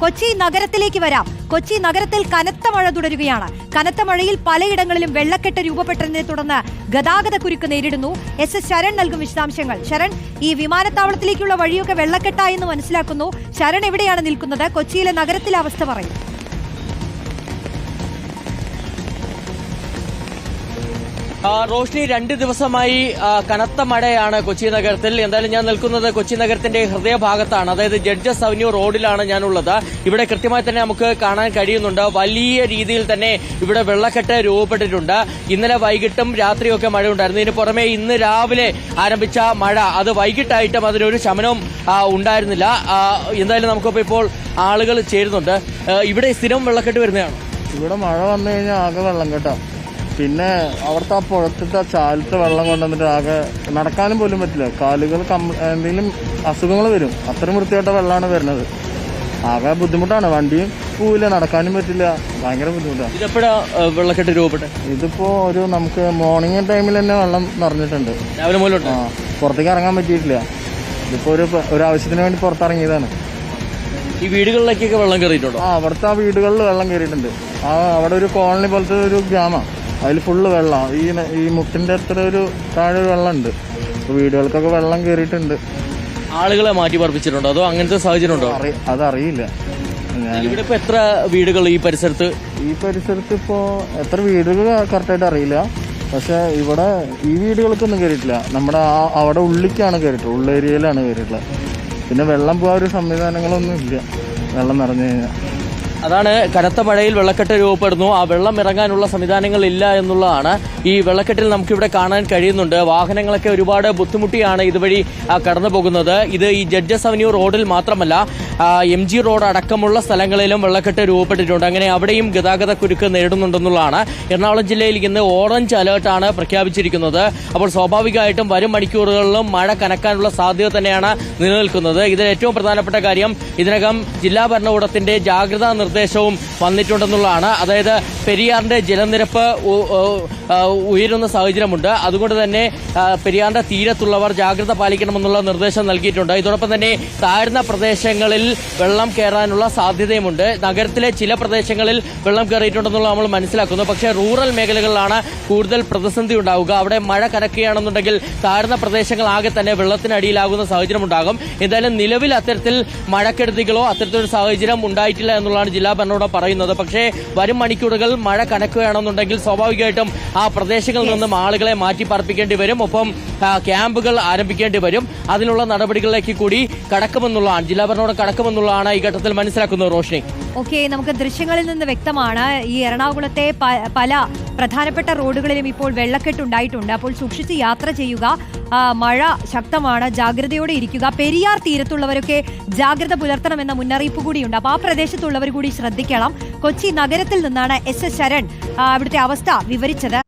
കൊച്ചി നഗരത്തിലേക്ക് വരാം. കൊച്ചി നഗരത്തിൽ കനത്ത മഴ തുടരുകയാണ്. കനത്ത മഴയിൽ പലയിടങ്ങളിലും വെള്ളക്കെട്ട് രൂപപ്പെട്ടതിനെ തുടർന്ന് ഗതാഗത കുരുക്ക് നേരിടുന്നു. എസ് എസ് ശരൺ നൽകും വിശദാംശങ്ങൾ. ശരൺ ഈ വിമാനത്താവളത്തിലേക്കുള്ള വഴിയൊക്കെ വെള്ളക്കെട്ടായെന്ന് മനസ്സിലാക്കുന്നു. ശരൺ എവിടെയാണ് നിൽക്കുന്നത്? കൊച്ചിയിലെ നഗരത്തിലെ അവസ്ഥ പറയും. റോഷ്നി രണ്ട് ദിവസമായി കനത്ത മഴയാണ് കൊച്ചി നഗരത്തിൽ. എന്തായാലും ഞാൻ നിൽക്കുന്നത് കൊച്ചി നഗരത്തിന്റെ ഹൃദയഭാഗത്താണ്. അതായത് ജഡ്ജസ് അവന്യൂ റോഡിലാണ് ഞാനുള്ളത്. ഇവിടെ കൃത്യമായി തന്നെ നമുക്ക് കാണാൻ കഴിയുന്നുണ്ട്. വലിയ രീതിയിൽ തന്നെ ഇവിടെ വെള്ളക്കെട്ട് രൂപപ്പെട്ടിട്ടുണ്ട്. ഇന്നലെ വൈകിട്ടും രാത്രിയൊക്കെ മഴ ഉണ്ടായിരുന്നു ഇതിന് പുറമെ ഇന്ന് രാവിലെ ആരംഭിച്ച മഴ. അത് വൈകിട്ടായിട്ടും അതിനൊരു ശമനവും ഉണ്ടായിരുന്നില്ല. എന്തായാലും നമുക്കിപ്പോൾ ഇപ്പോൾ ആളുകൾ ചേരുന്നുണ്ട്. ഇവിടെ സ്ഥിരം വെള്ളക്കെട്ട് വരുന്നതാണ്? ഇവിടെ മഴ വന്നു കഴിഞ്ഞാൽ ആകെ വെള്ളം കേട്ടോ. പിന്നെ അവിടുത്തെ ആ പുഴത്തിട്ട് ആ ചാലത്തെ വെള്ളം കൊണ്ടുവന്നിട്ട് ആകെ നടക്കാനും പോലും പറ്റില്ല. കാലുകൾ കം എന്തെങ്കിലും അസുഖങ്ങൾ വരും. അത്രയും വൃത്തിയായിട്ട വെള്ളമാണ് വരുന്നത്. ആകെ ബുദ്ധിമുട്ടാണ്. വണ്ടിയും പോവില്ല നടക്കാനും പറ്റില്ല. ഭയങ്കര ബുദ്ധിമുട്ടാണ് ഇതെപ്പോഴാണ് വെള്ളക്കെട്ട് രൂപപ്പെട്ടത് ഇതിപ്പോ ഒരു നമുക്ക് മോർണിംഗ് ടൈമിൽ തന്നെ വെള്ളം നിറഞ്ഞിട്ടുണ്ട്. രാവിലെ ആ പുറത്തേക്ക് ഇറങ്ങാൻ പറ്റിയിട്ടില്ല. ഇതിപ്പോ ഒരു ഒരു ആവശ്യത്തിന് വേണ്ടി പുറത്തിറങ്ങിയതാണ്. ഈ വീടുകളിലേക്കൊക്കെ വെള്ളം കയറിയിട്ടുണ്ടോ? ആ അവിടുത്തെ ആ വീടുകളിൽ വെള്ളം കയറിയിട്ടുണ്ട്. ആ അവിടെ ഒരു കോളനി പോലത്തെ ഒരു ഗ്രാമം. അതിൽ ഫുള്ള് വെള്ളം. ഈ ഈ മുട്ടിന്റെ അത്ര ഒരു താഴെ വെള്ളമുണ്ട്. വെള്ളം ഉണ്ട് വീടുകൾക്കൊക്കെ വെള്ളം കയറിയിട്ടുണ്ട് ആളുകളെ മാറ്റി പറപ്പിച്ചിട്ടുണ്ടോ അതോ അങ്ങനത്തെ സാഹചര്യം ഉണ്ടോ? അറി അതറിയില്ല ഞാൻ ഇവിടെ ഇപ്പൊ എത്ര വീടുകൾ ഈ പരിസരത്ത്? ഈ പരിസരത്ത് ഇപ്പോ എത്ര വീടുകൾ കറക്റ്റായിട്ട് അറിയില്ല. പക്ഷെ ഇവിടെ ഈ വീടുകൾക്കൊന്നും കയറിയിട്ടില്ല നമ്മുടെ ആ അവിടെ ഉള്ളിക്കാണ് കയറിയിട്ടുള്ളത് ഉള്ളേരിയയിലാണ് കയറിയിട്ടുള്ളത് പിന്നെ വെള്ളം പോകാൻ ഒരു സംവിധാനങ്ങളൊന്നും ഇല്ല. വെള്ളം നിറഞ്ഞു കഴിഞ്ഞാൽ അതാണ് കനത്ത മഴയിൽ വെള്ളക്കെട്ട് രൂപപ്പെടുന്നു. ആ വെള്ളം ഇറങ്ങാനുള്ള സംവിധാനങ്ങൾ ഇല്ല എന്നുള്ളതാണ്. ഈ വെള്ളക്കെട്ടിൽ നമുക്കിവിടെ കാണാൻ കഴിയുന്നുണ്ട്. വാഹനങ്ങളൊക്കെ ഒരുപാട് ബുദ്ധിമുട്ടിയാണ് ഇതുവഴി കടന്നു പോകുന്നത് ഇത് ഈ ജഡ്ജസ് അവന്യൂ റോഡിൽ മാത്രമല്ല എം ജി റോഡ് അടക്കമുള്ള സ്ഥലങ്ങളിലും വെള്ളക്കെട്ട് രൂപപ്പെട്ടിട്ടുണ്ട്. അങ്ങനെ അവിടെയും ഗതാഗത കുരുക്ക് നേരിടുന്നുണ്ടെന്നുള്ളതാണ്. എറണാകുളം ജില്ലയിൽ ഇന്ന് ഓറഞ്ച് അലേർട്ടാണ് പ്രഖ്യാപിച്ചിരിക്കുന്നത്. അപ്പോൾ സ്വാഭാവികമായിട്ടും വരും മണിക്കൂറുകളിലും മഴ കനക്കാനുള്ള സാധ്യത തന്നെയാണ് നിലനിൽക്കുന്നത്. ഇതിൽ ഏറ്റവും പ്രധാനപ്പെട്ട കാര്യം ഇതിനകം ജില്ലാ ഭരണകൂടത്തിന്റെ ജാഗ്രതാ നിർദ്ദേശവും വന്നിട്ടുണ്ടെന്നുള്ളതാണ്. അതായത് പെരിയാറിന്റെ ജലനിരപ്പ് ഉയരുന്ന സാഹചര്യമുണ്ട്. അതുകൊണ്ട് തന്നെ പെരിയാറിന്റെ തീരത്തുള്ളവർ ജാഗ്രത പാലിക്കണമെന്നുള്ള നിർദ്ദേശം നൽകിയിട്ടുണ്ട്. ഇതോടൊപ്പം തന്നെ താഴ്ന്ന പ്രദേശങ്ങളിൽ വെള്ളം കയറാനുള്ള സാധ്യതയുമുണ്ട്. നഗരത്തിലെ ചില പ്രദേശങ്ങളിൽ വെള്ളം കയറിയിട്ടുണ്ടെന്നുള്ള നമ്മൾ മനസ്സിലാക്കുന്നു. പക്ഷേ റൂറൽ മേഖലകളിലാണ് കൂടുതൽ പ്രതിസന്ധി ഉണ്ടാവുക. അവിടെ മഴ കനക്കുകയാണെന്നുണ്ടെങ്കിൽ താഴ്ന്ന പ്രദേശങ്ങളാകെ തന്നെ വെള്ളത്തിനടിയിലാകുന്ന സാഹചര്യം ഉണ്ടാകും എന്തായാലും നിലവിൽ അത്തരത്തിൽ മഴക്കെടുതികളോ അത്തരത്തിലൊരു സാഹചര്യം ഉണ്ടായിട്ടില്ല എന്നുള്ളതാണ് ജില്ലാ ഭരണകൂടം പറയുന്നത്. പക്ഷേ വരും മണിക്കൂറുകൾ മഴ കനക്കുകയാണെന്നുണ്ടെങ്കിൽ സ്വാഭാവികമായിട്ടും ആ പ്രദേശങ്ങളിൽ നിന്നും ആളുകളെ മാറ്റി പാർപ്പിക്കേണ്ടി വരും. ഒപ്പം ക്യാമ്പുകൾ ആരംഭിക്കേണ്ടി വരും. അതിനുള്ള നടപടികളിലേക്ക് കൂടി കടക്കുമെന്നുള്ളതാണ് ജില്ലാ ഭരണകൂടം കടക്കുമെന്നുള്ളതാണ് ഈ ഘട്ടത്തിൽ മനസ്സിലാക്കുന്നത് റോഷ്നി. ഓക്കെ നമുക്ക് ദൃശ്യങ്ങളിൽ നിന്ന് വ്യക്തമാണ്. ഈ എറണാകുളത്തെ പല പ്രധാനപ്പെട്ട റോഡുകളിലും ഇപ്പോൾ വെള്ളക്കെട്ടുണ്ടായിട്ടുണ്ട് അപ്പോൾ സൂക്ഷിച്ച് യാത്ര ചെയ്യുക. മഴ ശക്തമാണ്. ജാഗ്രതയോടെ ഇരിക്കുക. പെരിയാർ തീരത്തുള്ളവരൊക്കെ ജാഗ്രത പുലർത്തണമെന്ന മുന്നറിയിപ്പ് കൂടിയുണ്ട്. അപ്പോൾ ആ പ്രദേശത്തുള്ളവർ കൂടി ശ്രദ്ധിക്കണം. കൊച്ചി നഗരത്തിൽ നിന്നാണ് എസ് എസ് ശരൺ അവിടുത്തെ അവസ്ഥ വിവരിച്ചത്.